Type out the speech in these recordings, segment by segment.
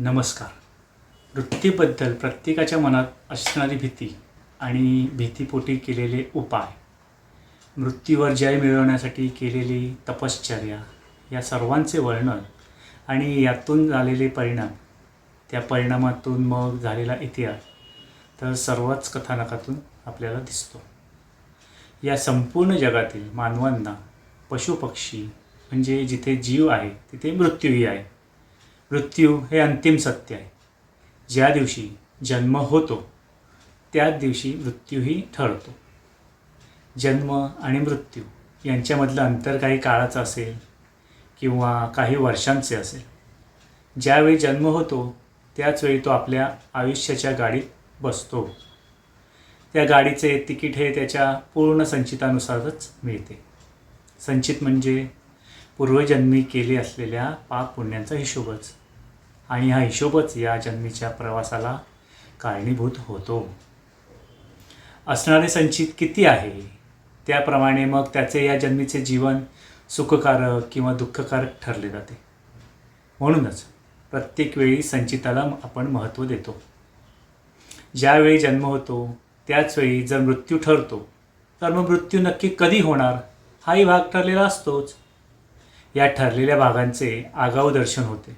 नमस्कार. वृत्तीबद्दल प्रत्येकाच्या मनात असणारी भीती आणि भीतीपोटी केलेले उपाय. मृत्यूवर जय मिळवण्यासाठी केलेली तपश्चर्या या सर्वांचे वर्णन आणि यातून झालेले परिणाम त्या परिणामातून मग झालेला इतिहास तर सर्वच कथानकातून आपल्याला दिसतो. या संपूर्ण जगातील मानवांना पशुपक्षी म्हणजे जिथे जीव आहे तिथे मृत्यूही आहे. मृत्यू हे अंतिम सत्य आहे. ज्या दिवशी जन्म होतो त्याच दिवशी मृत्यूही ठरतो. जन्म आणि मृत्यू यांच्यामधलं अंतर काही काळाचं असेल किंवा काही वर्षांचे असेल. ज्यावेळी जन्म होतो त्याचवेळी तो आपल्या आयुष्याच्या गाडीत बसतो. त्या गाडीचे तिकीट हे त्याच्या पूर्ण संचितानुसारच मिळते. संचित म्हणजे पूर्वजन्मी केले असलेल्या पाप पुण्यांचा हिशोबच. आणि हा हिशोबच या जन्मीच्या प्रवासाला कारणीभूत होतो. असणारे संचित किती आहे? त्याप्रमाणे मग त्याचे या जन्मीचे जीवन सुखकारक किंवा दुःखकारक ठरले जाते. म्हणूनच प्रत्येक वेळी संचिताला आपण महत्त्व देतो. ज्यावेळी जन्म होतो त्याच वेळी जर मृत्यू ठरतो तर मग मृत्यू नक्की कधी होणार? हाही भाग ठरलेला असतोच. या ठरलेल्या भागांचे आगाऊ दर्शन होते.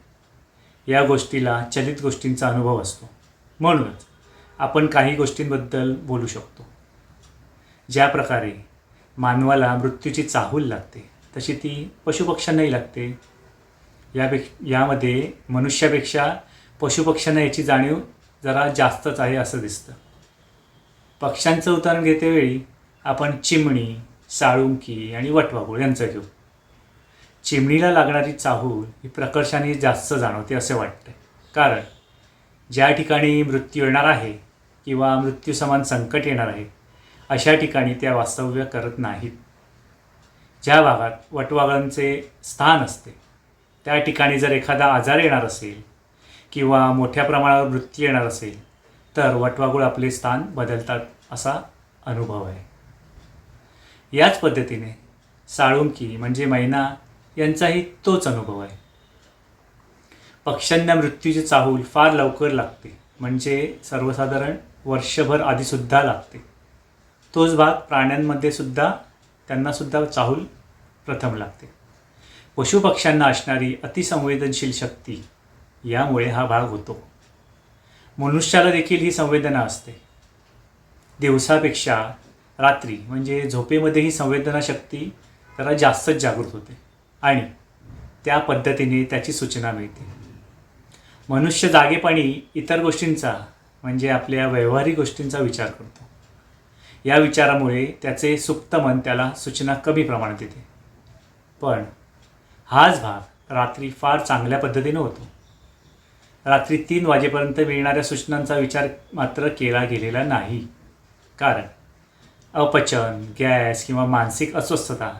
या गोष्टीला चलित गोष्टींचा अनुभव असतो. म्हणूनच आपण काही गोष्टींबद्दल बोलू शकतो. ज्या प्रकारे मानवाला मृत्यूची चाहूल लागते तशी ती पशुपक्ष्यांनाही लागते. यापेक्ष यामध्ये मनुष्यापेक्षा पशुपक्ष्यांना याची जाणीव जरा जास्तच आहे असं दिसतं. पक्ष्यांचं उदाहरण घेतेवेळी आपण चिमणी साळुंकी आणि वटवाघूळ यांचं घेऊ. चिमणीला लागणारी चाहूल ही प्रकर्षाने जास्त जाणवते असे वाटते. कारण ज्या ठिकाणी मृत्यू येणार आहे किंवा मृत्यूसमान संकट येणार आहे अशा ठिकाणी त्या वास्तव्य करत नाहीत. ज्या भागात वटवाघळांचे स्थान असते त्या ठिकाणी जर एखादा आजार येणार असेल किंवा मोठ्या प्रमाणावर मृत्यू येणार असेल तर वटवाघूळ आपले स्थान बदलतात असा अनुभव आहे. याच पद्धतीने साळुंकी म्हणजे मैना यांचाही तोच अनुभव आहे. पक्ष्यांना मृत्यूची चाहूल फार लवकर लागते म्हणजे सर्वसाधारण वर्षभर आधीसुद्धा लागते. तोच भाग प्राण्यांमध्ये सुद्धा त्यांनासुद्धा चाहूल प्रथम लागते. पशुपक्ष्यांना असणारी अतिसंवेदनशील शक्ती यामुळे हा भाग होतो. मनुष्याला देखील ही संवेदना असते. दिवसापेक्षा रात्री म्हणजे झोपेमध्ये ही संवेदना शक्ती जरा जास्तच जागृत होते. आणि त्या पद्धतीने त्याची सूचना मिळते. मनुष्य जागेपणी इतर गोष्टींचा म्हणजे आपल्या व्यवहारिक गोष्टींचा विचार करतो. या विचारामुळे त्याचे सुप्त मन त्याला सूचना कमी प्रमाणात येते पण हाच भाग रात्री फार चांगल्या पद्धतीने होतो. रात्री तीन वाजेपर्यंत मिळणाऱ्या सूचनांचा विचार मात्र केला गेलेला नाही. कारण अपचन गॅस किंवा मानसिक अस्वस्थता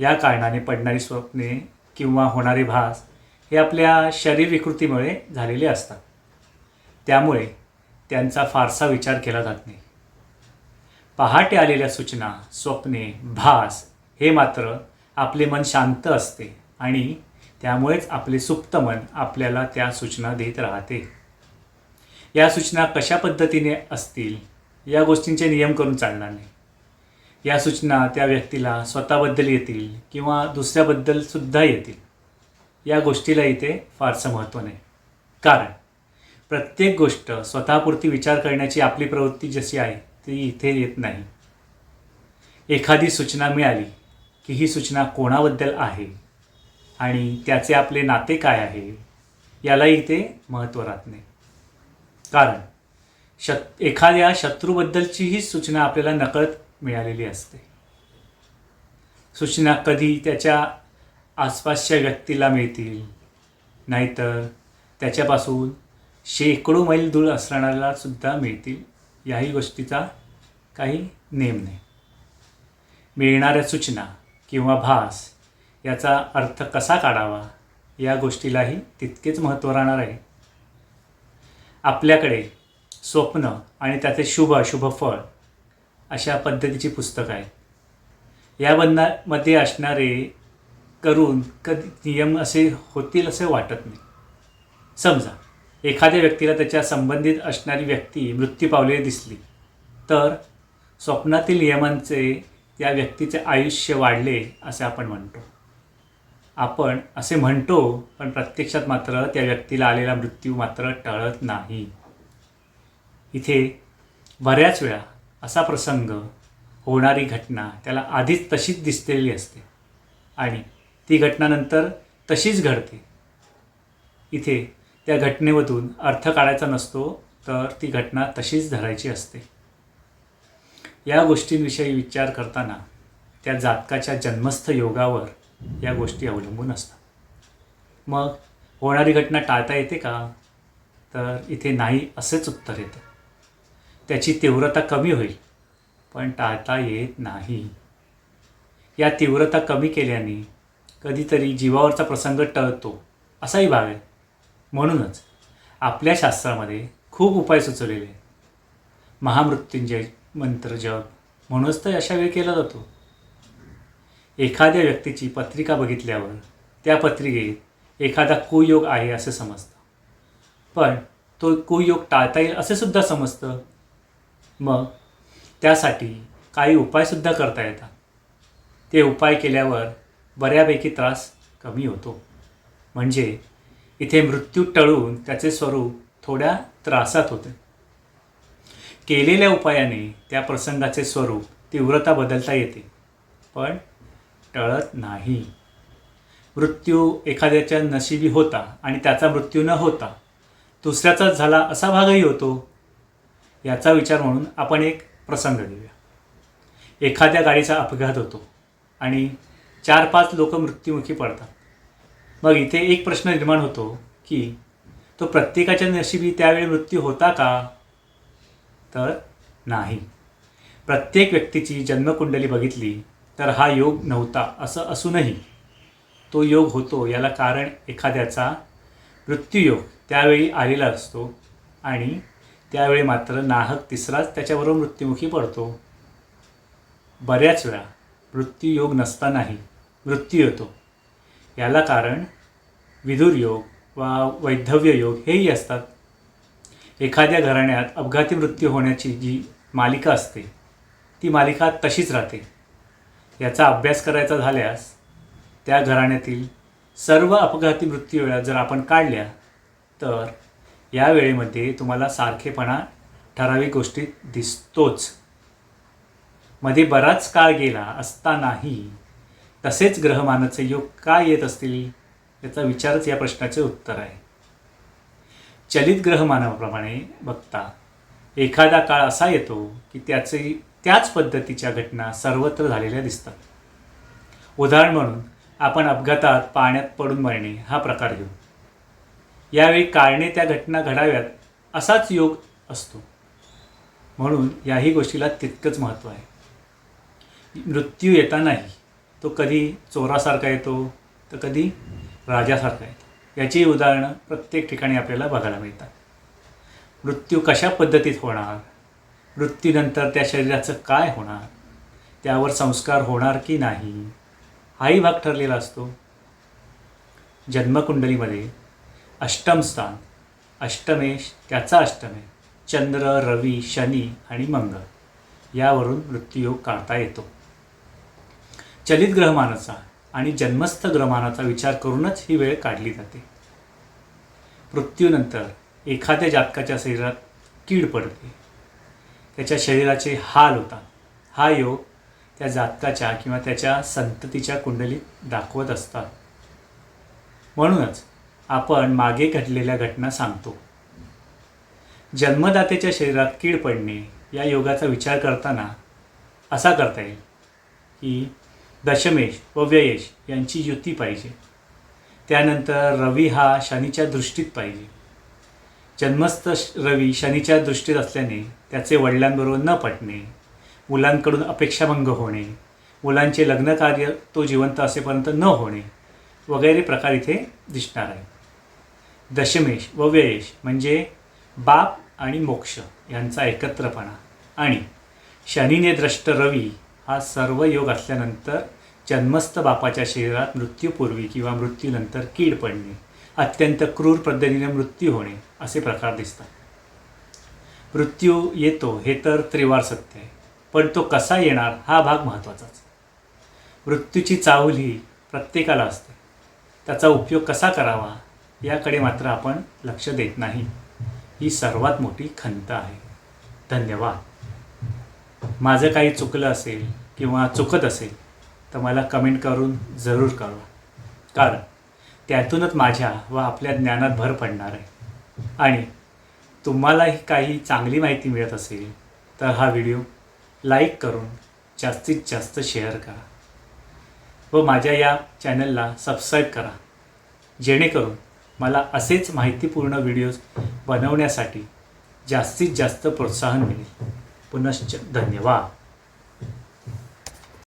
या कारणाने पडणारी स्वप्ने किंवा होणारे भास हे आपल्या शरीर विकृतीमुळे झालेले असतात. त्यामुळे त्यांचा फारसा विचार केला जात नाही. पहाटे आलेल्या सूचना स्वप्ने भास हे मात्र आपले मन शांत असते आणि त्यामुळेच आपले सुप्त मन आपल्याला त्या सूचना देत राहते. या सूचना कशा पद्धतीने असतील या गोष्टींचे नियम करून चालणार नाही. या सूचना त्या व्यक्तीला स्वतःबद्दल येतील किंवा दुसऱ्याबद्दल सुद्धा येतील. या गोष्टीला इथे फारसं महत्त्व नाही. कारण प्रत्येक गोष्ट स्वतःपुरती विचार करण्याची आपली प्रवृत्ती जशी आहे ती इथे येत नाही. एखादी सूचना मिळाली की ही सूचना कोणाबद्दल आहे आणि त्याचे आपले नाते काय आहे याला इथे महत्त्व राहत नाही. कारण शत एखाद्या शत्रूबद्दलचीही सूचना आपल्याला नकळत मिळालेली असते. सूचना कधी त्याच्या आसपासच्या व्यक्तीला मिळतील? नाहीतर त्याच्यापासून शेकडो मैल दूर असणाऱ्याला सुद्धा मिळतील? याही गोष्टीचा काही नेम नाही. मिळणाऱ्या सूचना किंवा भास याचा अर्थ कसा काढावा? या गोष्टीलाही तितकेच महत्त्व राहणार आहे. आपल्याकडे स्वप्न आणि त्याचे शुभ अशुभ फळ अशा पद्धतीची पुस्तकं आहेत या बंधामध्ये असणारे करून कधी नियम असे होतील असे वाटत नाही. समजा एखाद्या व्यक्तीला त्याच्या संबंधित असणारी व्यक्ती मृत्यू पावलेली दिसली तर स्वप्नातील नियमांचे त्या व्यक्तीचे आयुष्य वाढले असे आपण म्हणतो. आपण असे म्हणतो पण प्रत्यक्षात मात्र त्या व्यक्तीला आलेला मृत्यू मात्र टळत नाही. इथे बऱ्याच वेळा असा प्रसंग होणारी घटना त्याला आधीच तशीच दिसलेली असते. आणि ती घटना नंतर तशीच घडते. इथे त्या घटनेमधून अर्थ काढायचा नसतो तर ती घटना तशीच धरायची असते. या गोष्टींविषयी विचार करताना त्या जातकाच्या जन्मस्थ योगावर या गोष्टी अवलंबून असतात. मग होणारी घटना टाळता येते का? तर इथे नाही असेच उत्तर येतं. त्याची तीव्रता कमी होईल. पण टाळता येत नाही. या तीव्रता कमी केल्याने कधीतरी जीवावरचा प्रसंग टळतो असाही भाग आहे. म्हणूनच आपल्या शास्त्रामध्ये खूप उपाय सुचवलेले आहेत. महामृत्युंजय मंत्र जप म्हणूनच तर अशा वेळी केला जातो. एखाद्या व्यक्तीची पत्रिका बघितल्यावर त्या पत्रिकेत एखादा कुयोग आहे असे समजतं. पण तो कुयोग टाळता येईल असे सुद्धा समजतं. मग त्यासाठी काही उपायसुद्धा करता येतात. ते उपाय केल्यावर बऱ्यापैकी त्रास कमी होतो. म्हणजे इथे मृत्यू टळून त्याचे स्वरूप थोड्या त्रासात होते. केलेल्या उपायाने त्या प्रसंगाचे स्वरूप तीव्रता बदलता येते पण टळत नाही. मृत्यू एखाद्याच्या नशिबी होता आणि त्याचा मृत्यू न होता दुसऱ्याचाच झाला असा भागही होतो. याचा विचार म्हणून आपण एक प्रसंग घेऊया. एखाद्या गाडीचा अपघात होतो आणि चार पाच लोक मृत्युमुखी पडतात. मग इथे एक प्रश्न निर्माण होतो की तो प्रत्येकाच्या नशिबी त्यावेळी मृत्यू होता का? तर नाही. प्रत्येक व्यक्तीची जन्मकुंडली बघितली तर हा योग नव्हता असं असूनही तो योग होतो याला कारण एखाद्याचा मृत्यूयोग त्यावेळी आलेला असतो आणि त्यावेळी मात्र नाहक तिसराच त्याच्याबरोबर मृत्युमुखी पडतो. बऱ्याच वेळा मृत्यूयोग नसतानाही मृत्यू येतो. याला कारण विदुर योग वा वैधव्य योग हेही असतात. एखाद्या घराण्यात अपघाती मृत्यू होण्याची जी मालिका असते ती मालिका तशीच राहते. याचा अभ्यास करायचा झाल्यास त्या घराण्यातील सर्व अपघाती मृत्यूवेळा जर आपण काढल्या तर या वेळेमध्ये तुम्हाला सारखेपणा ठराविक गोष्टीत दिसतोच. मध्ये बराच काळ गेला असतानाही तसेच ग्रहमानाचे योग का येत असतील याचा विचारच या प्रश्नाचे उत्तर आहे. चलित ग्रहमानाप्रमाणे बघता एखादा काळ असा येतो की त्याचे त्याच पद्धतीच्या घटना सर्वत्र झालेल्या दिसतात. उदाहरण म्हणून आपण अपघातात पाण्यात पडून मरणे हा प्रकार घेऊ. यावेळी कारणे त्या घटना घडाव्यात असाच योग असतो. म्हणून याही गोष्टीला तितकंच महत्त्व आहे. मृत्यू येतानाही तो कधी चोरासारखा येतो तर कधी राजासारखा येतो. याची उदाहरणं प्रत्येक ठिकाणी आपल्याला बघायला मिळतात. मृत्यू कशा पद्धतीत होणार? मृत्यूनंतर त्या शरीराचं काय होणार? त्यावर संस्कार होणार की नाही? हाही भाग ठरलेला असतो. जन्मकुंडलीमध्ये अष्टम स्थान. अष्टमेश त्याचा अष्टमे. चंद्र रवी शनी आणि मंगळ. यावरून मृत्यूयोग काढता येतो. चलित ग्रहमानाचा आणि जन्मस्थ ग्रहमानाचा विचार करूनच ही वेळ काढली जाते. मृत्यूनंतर एखाद्या जातकाच्या शरीरात कीड पडते. त्याच्या शरीराचे हाल होतात हा योग त्या जातकाच्या किंवा त्याच्या संततीच्या कुंडलीत दाखवत असतात. म्हणूनच आपण मागे घडलेल्या घटना सांगतो. जन्मदात्याच्या शरीरात कीड पडणे या योगाचा विचार करताना असा करता येईल की दशमेश व व्ययेश यांची युती पाहिजे. त्यानंतर रवी हा शनीच्या दृष्टीत पाहिजे. जन्मस्थ रवी शनीच्या दृष्टीत असल्याने त्याचे वडिलांबरोबर न पटणे मुलांकडून अपेक्षाभंग होणे मुलांचे लग्नकार्य तो जिवंत असेपर्यंत न होणे वगैरे प्रकार इथे दिसणार आहे दशमेश व व्ययेश म्हणजे बाप आणि मोक्ष यांचा एकत्रपणा. आणि शनीने द्रष्ट रवी हा सर्व योग असल्यानंतर जन्मस्थ बापाच्या शरीरात मृत्यूपूर्वी किंवा मृत्यूनंतर कीड पडणे अत्यंत क्रूर पद्धतीने मृत्यू होणे असे प्रकार दिसतात. मृत्यू येतो हे तर त्रिवार सत्य आहे पण तो कसा येणार हा भाग महत्त्वाचाच. मृत्यूची चाहूल ही प्रत्येकाला असते. त्याचा उपयोग कसा करावा याकडे मात्र आपण लक्ष देत नाही. ही सर्वात मोठी खंत आहे. धन्यवाद. माझं काही चुकलं असेल किंवा चुकत असेल तर मला कमेंट करून जरूर कळवा. कारण त्यातूनच माझ्या व आपल्या ज्ञानात भर पडणार आहे. आणि तुम्हालाही काही चांगली माहिती मिळत असेल तर हा व्हिडिओ लाईक करून जास्तीत जास्त शेअर करा. व माझ्या या चॅनलला सबस्क्राईब करा. जेणेकरून मला असेच माहितीपूर्ण व्हिडिओज बनवण्यासाठी जास्तीत जास्त प्रोत्साहन मिळेल. पुनश्च धन्यवाद.